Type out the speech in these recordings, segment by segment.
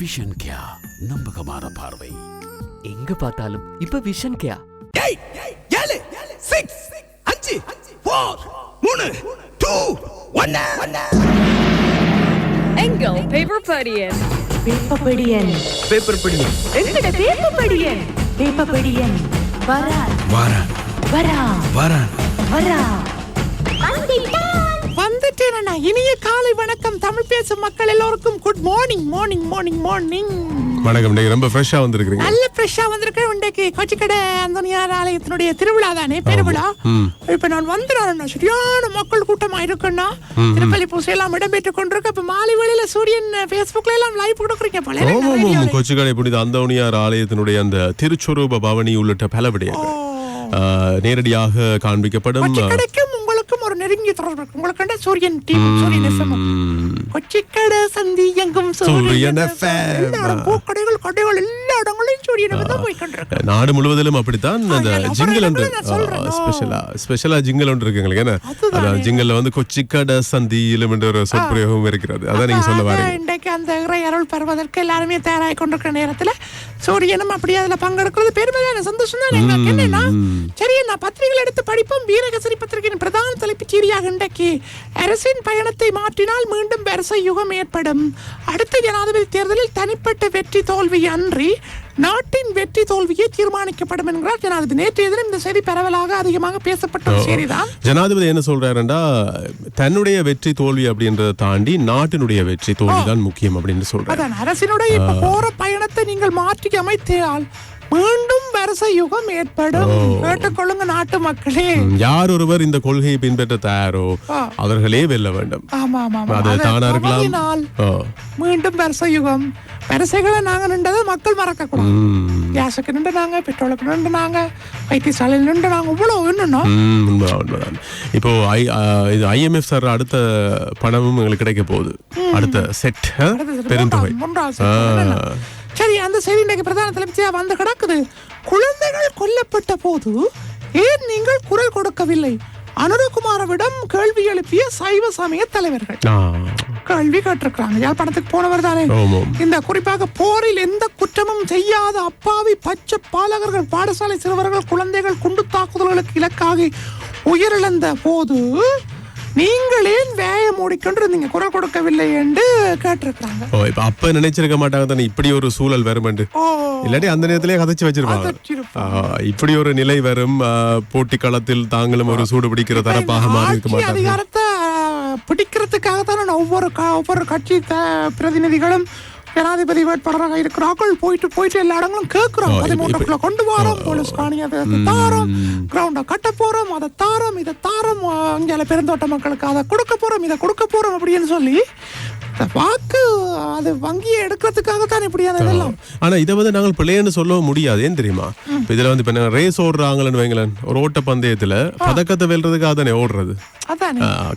Vision கியா நம்பகமான பார்வை. எங்க பார்த்தாலும் இப்ப விஷன் கேயா ஏய் ஏழு சிக்ஸ் அஞ்சு ஃபோர் மூணு டூ ஒன்னு எங்கள் பேப்பர் படியன்? வேப்பப்படியன் பேப்பர் படி எங்கட வேப்பப்படியன் வேப்பப்படியன் வரா வாரான். வரா வாரான். வரா வந்துட்டேன் இனிய காலை வணக்கம். தமிழ் பேசும் மக்கள் எல்லோருக்கும் good morning morning morning morning வணக்கம் இன்னைக்கு ரொம்ப ஃப்ரெஷ்ஷா வந்திருக்கீங்க நல்ல ஃப்ரெஷ்ஷா வந்திருக்கேன் இன்றைக்கு கொச்சிக்கடை அந்தனியார் ஆலயத்தினுடைய திருவிழா தானே பெருவிழா? இப்ப நான் வந்துடுறேன் சரியான மக்கள் கூட்டமா இருக்குன்னா திருப்பலி பூசை எல்லாம் இடம்பெற்றுக் கொண்டிருக்கு. இப்ப மாலை வேளையில சூரியன் Facebookல எல்லாம் லைவ் கொடுக்குறீங்க போல? கொச்சிக்கடை புனித அந்தோணியார் ஆலயத்தினுடைய அந்த திருச்சொரூப பவனி உள்ளிட்ட பல விடயங்கள். நேரடியாக காண்பிக்கப்படும் தொடர்பு உங்களுக்கு சூரியன் டிவி சூரியன் எஃப்எம் கொச்சிக்கடை சந்தி எங்கும் சூரியன் பூக்கடைகள் கடைகள் எல்லா இடங்களையும் சூரியன் தான் போய் கொண்டிருக்கு நாடு முழுவதிலும் அப்படித்தான் அந்த ஜிங்கிள் ஒன்று. ஸ்பெஷலா ஸ்பெஷலா ஜிங்கிள் ஒன்று இருக்கு எங்களுக்கு. அதான் ஜிங்கிள்ல வந்து கொச்சிக்கடை சந்தியிலும் என்ற ஒரு சொற்பிரயோகம் இருக்கிறது அதான் நீங்க சொல்ல வரீங்க இன்றைக்கு அந்த இறை அருள் பெறுவதற்கு எல்லாருமே தயாராகி கொண்டிருக்கிற நேரத்துல சூரியனும் அப்படியே அதுல பங்கெடுக்கிறது பெருமையான சந்தோஷம் தான் எங்களுக்கு என்னன்னா சரி நான் பத்திரிகைகள் எடுத்து படிப்போம் வீரகசரி பத்திரிகையின் பிரதான தலைப்புச் செய்தியாக இன்றைக்கு அரசின் பயணத்தை மாற்றினால் மீண்டும் அரச யுகம் ஏற்படும். அடுத்த ஜனாதிபதி தேர்தலில் தனிப்பட்ட வெற்றி தோல்வி அன்றி நாட்டின் வெற்றி தோல்வியே தீர்மானிக்கப்படும் என்கிறார் ஜனாதிபதி. நேற்றைய தினம் இந்த செய்தி பரவலாக அதிகமாக பேசப்பட்ட செய்திதான். ஜனாதிபதி என்ன சொல்றாருன்னா தன்னுடைய வெற்றி தோல்வி அப்படின்றத தாண்டி நாட்டினுடைய வெற்றி தோல்வி தான் முக்கியம் அப்படின்னு சொல்றாரு. அரசினுடைய போற பயணத்தை நீங்கள் மாற்றி அமைத்தால் மீண்டும் வருஷ யுகம் ஏற்படும். கேட்டுக்கொள்ளுங்க நாட்டு மக்களே. யார் ஒருவர் இந்த கொள்கையை பின்பற்ற தயாரோ. அவர்களே வெல்ல வேண்டும். அது தானா இருக்கலாம். மீண்டும் வருஷ யுகம். வரிசைகளை நாங்க நின்றதை மக்கள் மறக்க கூடாது கேஸுக்கு நின்று நாங்க பெட்ரோலுக்கு நின்று நாங்க வைத்தியசாலையில் நின்று நாங்க இவ்வளவு உண்மைதான். இப்போ ஐ இது ஐஎம்எஃப் சார் அடுத்த பணமும் எங்களுக்கு கிடைக்க போகுது. அடுத்த செட் பெருந்தொகை அந்த செய்தி இன்றைக்கு பிரதான தலைப்பியா வந்து கிடக்குது. குழந்தைகள் கொல்லப்பட்ட போது ஏன் நீங்கள் குரல் கொடுக்கவில்லை? அனுரகுமாரவிடம் கேள்வி எழுப்பிய சைவ சமய தலைவர்கள். ஆ, கேள்வி கேட்டிருக்கிறாங்க. யாழ்ப்பாணத்துக்கு போனவர் தானே. இந்த குறிப்பாக போரில் எந்த குற்றமும் செய்யாத அப்பாவி பச்சை பாலகர்கள் பாடசாலை சிறுவர்கள் குழந்தைகள் குண்டு தாக்குதல்களுக்கு இலக்காகி உயிரிழந்த போது நீங்கள் ஏன் வேய மூடிக்கொண்டு இருந்தீங்க குரல் கொடுக்கவில்லை என்று கேட்டிருக்கிறாங்க. ஓ இப்ப அப்ப நினைச்சிருக்க மாட்டாங்க தானே இப்படி ஒரு சூழல் வருமெண்டு ஓ. இல்லாட்டி அந்த நேரத்திலே கதைச்சு வச்சிருப்பாங்க. இப்படி ஒரு நிலை வரும் போட்டி களத்தில் தாங்களும் ஒரு சூடு பிடிக்கிற தரப்பாக மாறி இருக்க மாட்டாங்க. பிடிக்கிறதுக்காக தானே ஒவ்வொரு ஒவ்வொரு கட்சி பிரதிநிதிகளும் ஜனாதிபதி வேட்பாளராக இருக்கிறார்கள் போயிட்டு போயிட்டு எல்லா இடங்களும் கேட்கிறோம். பதிமூன்றுக்குள்ள கொண்டு வரோம். போலீஸ் காணி அதை தாரோம். கிரவுண்ட கட்ட போறோம் அதை தாரோம் இதை தாரோம். அங்கே பெருந்தோட்ட மக்களுக்கு அதை கொடுக்க போறோம் இதை கொடுக்க போறோம் அப்படின்னு சொல்லி வாக்கு அது வங்கியை எடுக்கிறதுக்காக தான் இப்படியான இதெல்லாம் ஆனா இதை வந்து நாங்கள் பிள்ளைன்னு சொல்லவும் முடியாது. ஏன் தெரியுமா? இதுல வந்து இப்ப ரேஸ் ஓடுறாங்கன்னு வைங்களேன் ஒரு ஓட்ட பந்தயத்துல பதக்கத்தை வெல்றதுக்காக தானே ஓடுறது?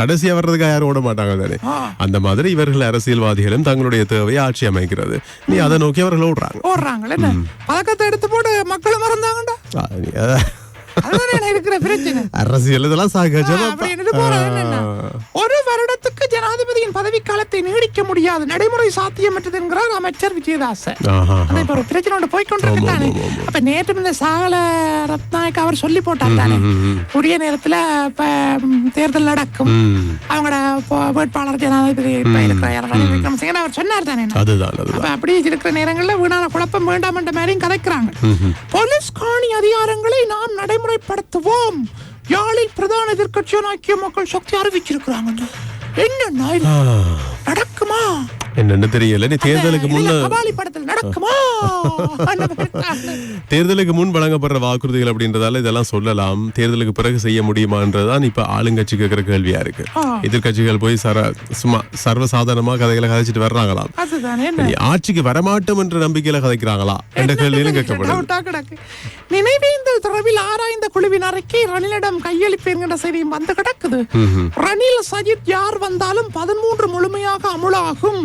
கடைசியா வர்றதுக்காக யாரும் ஓட மாட்டாங்க தானே? அந்த மாதிரி இவர்கள் அரசியல்வாதிகளும் தங்களுடைய தேவையை ஆட்சி அமைக்கிறது. நீ அதை நோக்கி அவர்கள் ஓடுறாங்க. ஓடுறாங்களே பதக்கத்தை எடுத்து போட்டு மக்களும் மறந்தாங்கடா. அரசியல் இதெல்லாம் சகஜமா ஒரு வருடத்துக்கு ஜனாதிபதியின் பதவி காலத்தை நீடிக்க முடியாது. நடைமுறை சாத்தியமற்றது என்கிறார் அமைச்சர் விஜயதாச ஆஹா. அது இப்ப ஒரு பிரச்சனை தானே அப்ப நேற்று இந்த சாகல ரத்நாயக் அவர் சொல்லி போட்டார் தானே. உரிய நேரத்துல தேர்தல் நடக்கும். அவங்களோட வேட்பாளர் ஜனாதிபதி விக்ரமசிங்கன்னு அவர் சொன்னார் தானே. அப்படி இருக்கிற நேரங்கள்ல வீணான குழப்பம் வேண்டாம் என்ற மாதிரியும் கதைக்கிறாங்க. போலீஸ் காணி அதிகாரங்களை நாம் நடைமுறைப்படுத்துவோம். யாழில் பிரதான எதிர்க்கட்சியான ஐக்கிய மக்கள் சக்தி அறிவிச்சிருக்கிறாங்க. என்னன்னா இது நடக்குமா? என்னன்னு தெரியல. நீ தேர்தலுக்கு படத்தில் நடக்குமா? தேர்தலுக்கு முன் வழங்கப்படுற வாக்குறுதிகள் அப்படின்றதால இதெல்லாம் சொல்லலாம். தேர்தலுக்கு பிறகு செய்ய முடியுமான்றதுதான் இப்ப ஆளுங்கட்சி கேட்கிற கேள்வியா இருக்கு. ஆ. எதிர்க்கட்சிகள் போய் சர சும்மா சர்வசாதாரணமா கதைகளை கதைச்சிட்டு வர்றாங்களாம். ஆட்சிக்கு வரமாட்டோம் என்ற நம்பிக்கையில கதைக்கிறாங்களா? என்ற கேள்வியிலும் கிடக்கு. நினைவேந்தல் தொடர்பில் ஆராய்ந்த குழுவின் அறிக்கை ரணிலிடம் கையளிப்பேங்கிற செய்தியும் வந்து கிடக்குது. ரணில் சஜித் யார் வந்தாலும் பதிமூன்று முழுமையாக அமுலாகும்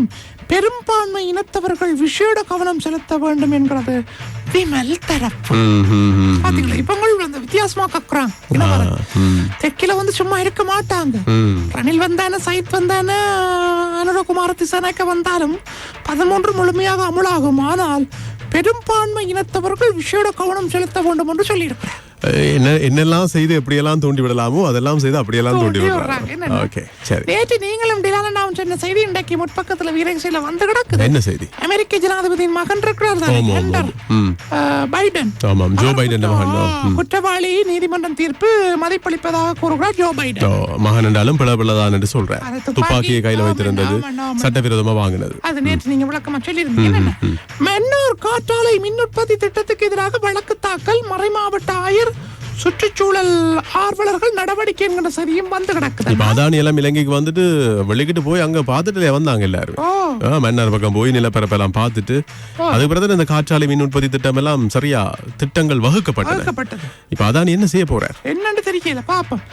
பெரும்பான்மை இனத்தவர்கள் விசேட கவனம் செலுத்த வேண்டும் என்கிறது விமல் தரப்பு. பாத்தீங்களா? இப்ப உங்களுக்கு அந்த வித்தியாசமா கக்குறாங்க. தெற்கில வந்து சும்மா இருக்க மாட்டாங்க. ரணில் வந்தானே சயித் வந்தானே அனுரகுமார திசநாயக்க வந்தாலும் பதிமூன்று முழுமையாக அமுலாகும். ஆனால் பெரும்பான்மை இனத்தவர்கள் விஷயோட கவனம் செலுத்த வேண்டும் என்று சொல்லியிருக்கிறார். என்ன என்னெல்லாம் செய்து எப்படியெல்லாம் தூண்டி விடலாமோ அதெல்லாம் செய்து அப்படியெல்லாம் தூண்டி தூண்டி விடுறாங்க? ஓகே சரி. நேற்று நீங்களும் டிலான நான் சொன்ன செய்தி இன்றைக்கு முற்பக்கத்துல வீரகசையில வந்து கிடக்குது. என்ன செய்தி? அமெரிக்க ஜனாதிபதியின் மகன் இருக்கிறார் பைடன். ஆமாம் ஜோ பைடன் மகன். குற்றவாளி நீதிமன்றம் தீர்ப்பு மதிப்பளிப்பதாக கூறுகிறார் ஜோ பைடன். மகன் என்றாலும் பிள பிளதான் என்று சொல்றேன் துப்பாக்கியை கையில வைத்திருந்தது. சட்டவிரோதமா வாங்கினது. அது நேற்று நீங்க விளக்கமா சொல்லியிருந்தீங்க? மன்னார் காற்றாலை மின் உற்பத்தி திட்டத்துக்கு எதிராக வழக்கு தாக்கல் மறைமாவட்ட ஆயர் சுற்றுச்சூழல் ஆர்வலர்கள் நடவடிக்கை என்கிற சரியும் வந்து கிடக்குது. இப்ப அதானி எல்லாம் இலங்கைக்கு வந்துட்டு வெளிக்கிட்டு போய் அங்க பார்த்துட்டு வந்தாங்க எல்லாரும். மன்னார் பக்கம் போய் நிலப்பரப்பெல்லாம் பார்த்துட்டு அதுக்கு பிறகு இந்த காற்றாலை மின் உற்பத்தி திட்டம் எல்லாம் சரியா திட்டங்கள் வகுக்கப்பட்டது. இப்ப அதானி என்ன செய்ய போறார்? என்னன்னு தெரியல பாப்போம்.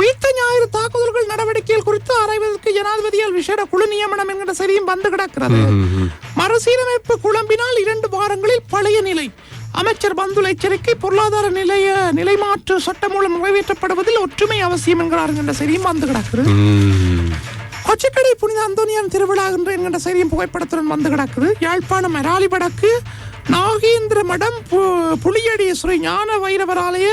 உயிர்த்த ஞாயிறு தாக்குதல்கள் நடவடிக்கைகள் குறித்து ஆராய்வதற்கு ஜனாதிபதியால் விசேட குழு நியமனம் என்கிற சரியும் வந்து கிடக்கிறது. மறுசீரமைப்பு குழம்பினால் இரண்டு வாரங்களில் பழைய நிலை. அமைச்சர் பந்துல எச்சரிக்கை பொருளாதார நிலைய நிலைமாற்று சட்டம் மூலம் நிறைவேற்றப்படுவதில் ஒற்றுமை அவசியம் என்கிறார் என்ற சரியும் வந்து கிடக்குது. கொச்சக்கடை புனித அந்தோனியான் திருவிழா என்று என்கின்ற செய்தியும் புகைப்படத்துடன் வந்து கிடக்குது யாழ்ப்பாணம் அராலி வடக்கு நாகேந்திர மடம் பு- புலியடி ஸ்ரீ ஞான வைரவர் ஆலய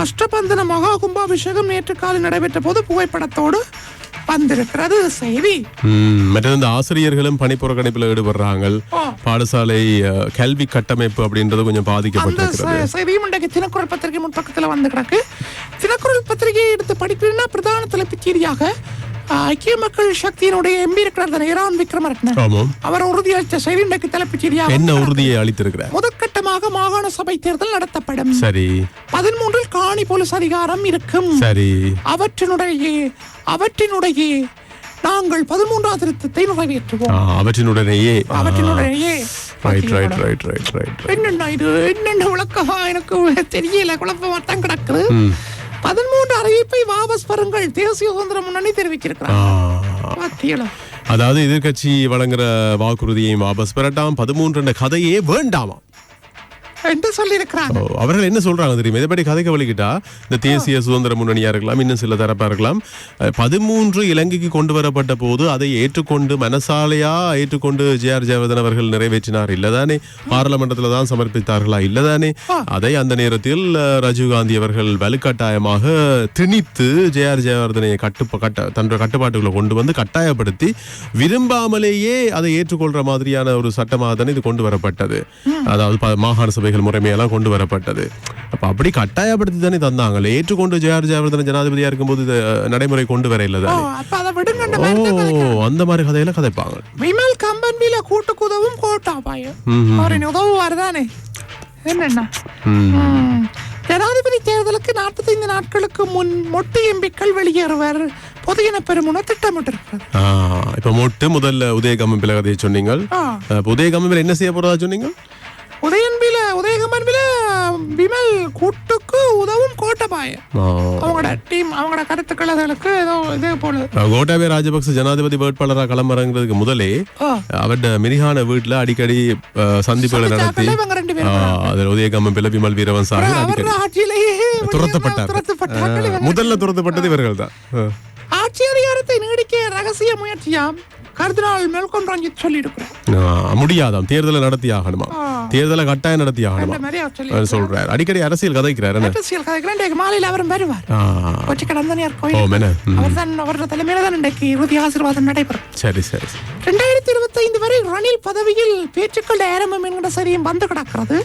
அஷ்டபந்தன மகா கும்பாபிஷேகம் நேற்று காலை நடைபெற்ற போது புகைப்படத்தோடு வந்திருக்கிறது. செய்தி. ம், மற்றது இந்த ஆசிரியர்களும் பணி புறக்கணிப்புல ஈடுபடுறாங்க. பாடசாலை கல்வி கட்டமைப்பு அப்படின்றது கொஞ்சம் பாதிக்கப்பட்டிருக்கிறது. செய்தியும் இன்றைக்கு தினக்குரல் பத்திரிகை முன்பக்கத்தில் வந்து கிடக்கு. தினக்குரல் பத்திரிகையை எடுத்து படிக்கிறீங்கன்னா பிரதான தலைப்புச் செய்தியாக ஐக்கிய மக்கள் சக்தியினுடைய எம்பி இருக்கிறார் தானே, ஈரான் விக்ரமரட்ன ஆமாம். அவர் உறுதியளித்த செய்தி இன்றைக்கு தலைப்புச் செய்தியாக என்ன உறுதியை அளித்திருக்கிறார்? முதற்கட்டமாக மாகாண சபை தேர்தல் நடத்தப்படும். சரி. பதிமூன்றில் காணி போலீஸ் அதிகாரம் இருக்கும். சரி. அவற்றினுடைய அவற்றினுடைய நாங்கள் பதிமூன்றாவது திருத்தத்தை நிறைவேற்றுவோம். அவற்றினுடனேயே ஆ, அவற்றினுடைய right right right right right என்னென்ன இது? என்னென்ன விளக்கமா? எனக்கு தெரியல. குழப்பமா தான் கிடக்குது. பதிமூன்று அறிவிப்பை வாபஸ் பெறுங்கள். தேசிய சுதந்திர முன்னணி தெரிவிச்சிருக்கிறார் அதாவது எதிர்க்கட்சி வழங்குற வாக்குறுதியை வாபஸ் பெறட்டாம். பதிமூன்று என்ற கதையே வேண்டாமா என்று சொல்லியிருக்கிறாங்க? அவர்கள் என்ன சொல்றாங்க தெரியுமா? இதைப்படி கதைக்க வலிக்கிட்டா இந்த தேசிய சுதந்திர முன்னணியா இருக்கலாம் இன்னும் சில தரப்பா இருக்கலாம். பதிமூன்று இலங்கைக்கு கொண்டு வரப்பட்ட போது அதை ஏற்றுக்கொண்டு மனசாலையா ஏற்றுக்கொண்டு ஜே ஆர் ஜெயவர்தன் அவர்கள் நிறைவேற்றினார். இல்லதானே? பாராளுமன்றத்தில் தான் சமர்ப்பித்தார்களா? இல்லதானே? அதை அந்த நேரத்தில் ராஜீவ்காந்தி அவர்கள் வலுக்கட்டாயமாக திணித்து ஜே ஆர் ஜெயவர்தனை கட்டு கட்ட தன்னோட கட்டுப்பாட்டுக்குள்ள கொண்டு வந்து கட்டாயப்படுத்தி விரும்பாமலேயே அதை ஏற்றுக்கொள்ற மாதிரியான ஒரு சட்டமாக தானே இது கொண்டு வரப்பட்டது. அதாவது மாகாண சபைகள் முறைமையெல்லாம் கொண்டு வரப்பட்டது. அப்ப அப்படி கட்டாயப்படுத்தி தானே தந்தாங்களே. ஏற்றுக்கொண்டு ஜே ஆர் ஜெயவர்தன ஜனாதிபதியா இருக்கும்போது நடைமுறை கொண்டு வர இல்லை அந்த மாதிரி கதையில கதைப்பாங்க. விமல் கம்பன்பில கூட்டுக்கு உதவும் கோட்டாபாயம் அவரின் உதவுவார் தானே? என்னண்ணா. ஜனாதிபதி தேர்தலுக்கு நாற்பத்தைந்து நாட்களுக்கு முன் மொட்டு எம்பிக்கள் வெளியேறுவர். பொதுஜன பெருமுன திட்டமிட்டிருக்கிறது. இப்ப மொட்டு முதல்ல உதயகம்மன் கதையை சொன்னீங்க. அப்ப உதயகம்மன் என்ன செய்ய போறதா சொன்னீங்க? உதயன்பில உதயகம்பன்பில விமல் கூட்டுக்கு உதவும் கோட்டபாயம் ஆ. அவங்களோட டீம் அவங்களோட கருத்துக்கள் அதுகளுக்கு ஏதோ இது போல கோட்டாபய ராஜபக்ச ஜனாதிபதி வேட்பாளராக களமிறங்குறதுக்கு முதலே ஆ. அவருடைய மிரிகான வீட்டுல அடிக்கடி சந்திப்புகளை நடத்தி அதில் உதயகம்மன் பிள்ளை விமல் வீரவன் சாமி துரத்தப்பட்டார். முதல்ல துரத்தப்பட்டது இவர்கள் தான் ஆட்சி அதிகாரத்தை நீடிக்க ரகசிய முயற்சியாம். கர்தினால் மெல்கொன் ரஞ்சித் சொல்லி இருக்கிறார் முடியாதாம். தேர்தலை நடத்தி ஆகணுமா தேர்தலை கட்டாயம் நடத்தி ஆகணுமா சொல்றார். அடிக்கடி அரசியல் கதைக்கிறார் அரசியல் இன்றைக்கு மாலையில் அவரும் வருவார். கொச்சி கடந்தனியார் கோயில். அவர் தான் அவரோட தலைமையில தான் இன்றைக்கு இறுதி ஆசீர்வாதம் நடைபெறும். சரி சரி ரெண்டாயிரத்தி இருபத்தைந்து வரை ரணில் பதவியில் பேச்சுக்கள் ஆரம்பம் என்கிற சரியும் வந்து கிடக்கிறது.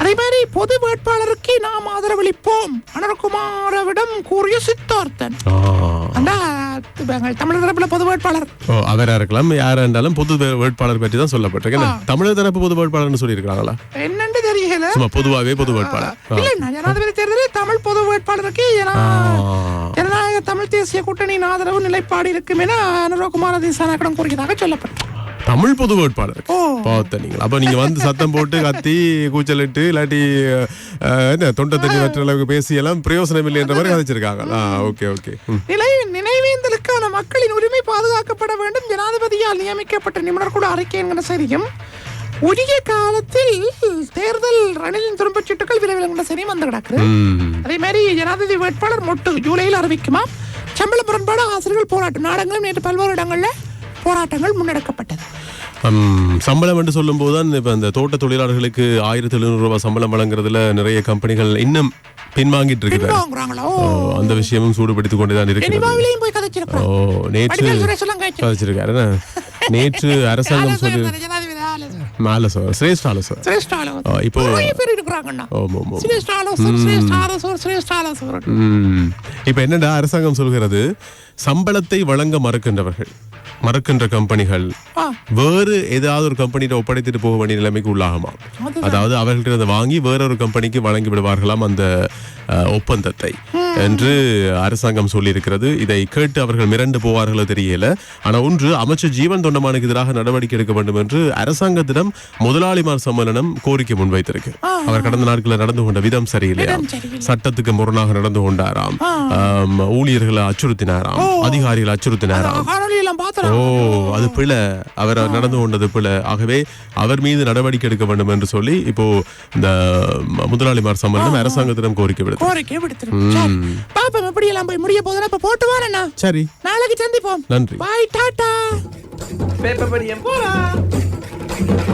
அதே மாதிரி பொது வேட்பாளருக்கு நாம் ஆதரவளிப்போம். அனர்குமாரவிடம் கூறிய சித்தார்த்தன். அந்த எங்கள் தமிழ் தரப்புல பொது வேட்பாளர். ஓ, அவரா இருக்கலாம். யாரா இருந்தாலும் பொது வேட்பாளர் பற்றி தான் சொல்லப்பட்டிருக்கு. தமிழர் தரப்பு பொது வேட்பாளர்னு சொல்லியிருக்காங்களா என்னன்னு தெரியல. பொதுவாகவே பொது வேட்பாளர். இல்ல ஜனாதிபதி தேர்தலில் தமிழ் பொது வேட்பாளருக்கு. ஜனநாயக தமிழ் தேசிய கூட்டணியின் ஆதரவு நிலைப்பாடு இருக்கும் என அனுரகுமார திசாநாயகடம் கூறியதாக சொல்லப்பட்டது தமிழ் பொது வேட்பாளர். பார்த்த நீங்கள். அப்ப நீங்க வந்து சத்தம் போட்டு கத்தி கூச்சலிட்டு இல்லாட்டி என்ன தொண்டை தண்ணி வற்ற அளவுக்கு பேசி எல்லாம் பிரயோசனம் இல்லை என்ற மாதிரி கதைச்சிருக்காங்க. Okay okay. நிலை நினைவேந்தலுக்கான மக்களின் உரிமை பாதுகாக்கப்பட வேண்டும். ஜனாதிபதியால் நியமிக்கப்பட்ட நிபுணர் கூட அறிக்கை என்கிற செய்தியும் உரிய காலத்தில் தேர்தல் ரணிலின் திரும்பச் சீட்டுகள் விரைவில் சரி வந்து கிடக்குது. அதே மாதிரி ஜனாதிபதி வேட்பாளர் மொட்டு ஜூலையில் அறிவிக்குமா சம்பள முரண்பாடு ஆசிரியர்கள் போராட்டம். நாடங்களும் நேற்று பல்வேறு இடங்களில் போராட்டங்கள் முன்னெடுக்கப்பட்டது. சம்பளம் என்று சொல்லும் போதுதான் இப்ப இந்த தோட்ட தொழிலாளர்களுக்கு ஆயிரத்தி எழுநூறு ரூபாய் சம்பளம் வழங்குறதுல நிறைய கம்பெனிகள் இன்னும் பின்வாங்கிட்டு ஓ, அந்த விஷயமும் சூடுபடுத்திக் கொண்டுதான் இருக்கிறது. ஓ நேற்று கதைச்சிருக்காரு? நேற்று அரசாங்கம் சொல்லி ஆலோசகர். ஆலோசகர் சிரேஷ்ட ஆலோசகர் சிரேஷ்ட ஆலோசகர். ஆ, இப்போ பேர் இருக்கிறாங்கண்ணா. ஓம் ஓம் ஓம் சிரேஷ்ட ஆலோசகர் சிரேஷ்ட ஆலோசகர் சிரேஷ்ட ஆலோசகர் ம். இப்ப என்னடா அரசாங்கம் சொல்கிறது? சம்பளத்தை வழங்க மறுக்கின்றவர்கள். மறுக்கின்ற கம்பெனிகள். வேறு ஏதாவது ஒரு கம்பெனியிட ஒப்படைத்துட்டு போக வேண்டிய நிலைமைக்கு உள்ளாகுமா? அதாவது அவர்கள்ட்ட வாங்கி வேறொரு கம்பெனிக்கு வழங்கி விடுவார்களாம் அந்த ஒப்பந்தத்தை என்று அரசாங்கம் சொல்லியிருக்கிறது. இதை கேட்டு அவர்கள் மிரண்டு போவார்களோ தெரியல. ஆனா ஒன்று அமைச்சர் ஜீவன் தொண்டமானுக்கு எதிராக நடவடிக்கை எடுக்க வேண்டும் என்று அரசாங்கத்திடம் முதலாளிமார் சம்மேளனம் கோரிக்கை முன்வைத்திருக்கு. அவர் கடந்த நாட்களில் நடந்து கொண்ட விதம் சரியில்லையா? சட்டத்துக்கு முரணாக நடந்து கொண்டாராம். ஊழியர்களை அச்சுறுத்தினாராம். அதிகாரிகளை அச்சுறுத்தினாராம். ஓ அது பிழை. அவர் நடந்து கொண்டது பிழை. ஆகவே அவர் மீது நடவடிக்கை எடுக்க வேண்டும் என்று சொல்லி இப்போ இந்த முதலாளிமார் சம்மேளனம் அரசாங்கத்திடம் கோரிக்கை விடுத்து கோரிக்கை விடுத்துரும் சரி பாப்போம் எப்படி எல்லாம் போய் முடிய போதுன்னா இப்ப போட்டு வாரண்ணா. சரி. நாளைக்கு சந்திப்போம். நன்றி. பாய் டாடா பேப்பர் படியம். போலாம்.